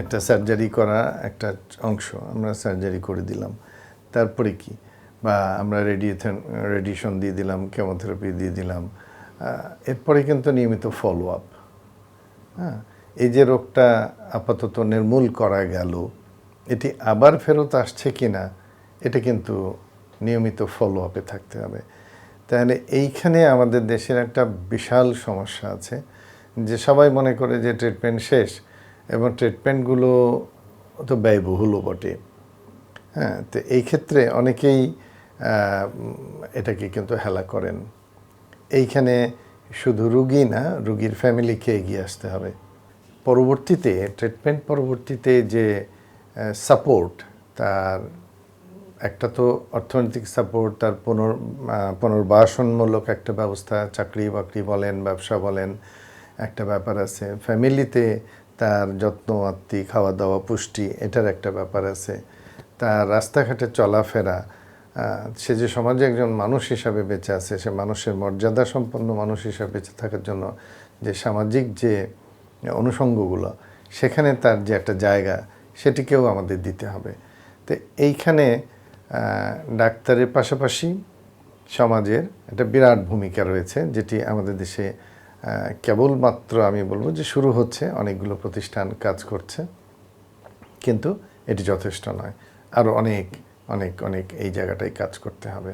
একটা সার্জারি করা একটা অংশ আমরা সার্জারি করে দিলাম। তারপরে কি? বা আমরা রেডিয়েশন রেডিয়েশন দিয়ে দিলাম কেমোথেরাপি দিয়ে দিলাম এরপরে কিন্তু নিয়মিত ফলো আপ হ্যাঁ এই যে রোগটা আপাতত নির্মূল করা গেল, এটি আবার ফেরত আসছে কি না এটা কিন্তু নিয়মিত ফলো আপে থাকতে হবে। তাহলে এইখানে আমাদের দেশের একটা বিশাল সমস্যা আছে, যে সবাই মনে করে যে ট্রিটমেন্ট শেষ এবং ট্রিটমেন্টগুলো তো ব্যয়বহুলও বটে। হ্যাঁ তো এই ক্ষেত্রে অনেকেই এটাকে কিন্তু হেলা করেন। এইখানে শুধু রুগী না, রুগীর ফ্যামিলিকে এগিয়ে আসতে হবে। পরবর্তীতে ট্রিটমেন্ট পরবর্তীতে যে সাপোর্ট তার একটা তো অর্থনৈতিক সাপোর্ট তার পুনর পুনর্বাসনমূলক একটা ব্যবস্থা চাকরি বাকরি বলেন, ব্যবসা বলেন, একটা ব্যাপার আছে। ফ্যামিলিতে তার যত্ন, আত্মি খাওয়া দাওয়া পুষ্টি, এটার একটা ব্যাপার আছে। তার রাস্তাঘাটে চলাফেরা সে যে সমাজে একজন মানুষ হিসাবে বেঁচে আছে, সে মানুষের মর্যাদা সম্পন্ন মানুষ হিসাবে বেঁচে থাকার জন্য যে সামাজিক যে অনুষঙ্গগুলো, সেখানে তার যে একটা জায়গা, সেটিকেও আমাদের দিতে হবে। তো এইখানে ডাক্তারের পাশাপাশি সমাজের একটা বিরাট ভূমিকা রয়েছে, যেটি আমাদের দেশে কেবলমাত্র আমি বলব যে শুরু হচ্ছে, অনেকগুলো প্রতিষ্ঠান কাজ করছে, কিন্তু এটি যথেষ্ট নয়। আরও অনেক অনেক অনেক এই জায়গাটায় কাজ করতে হবে।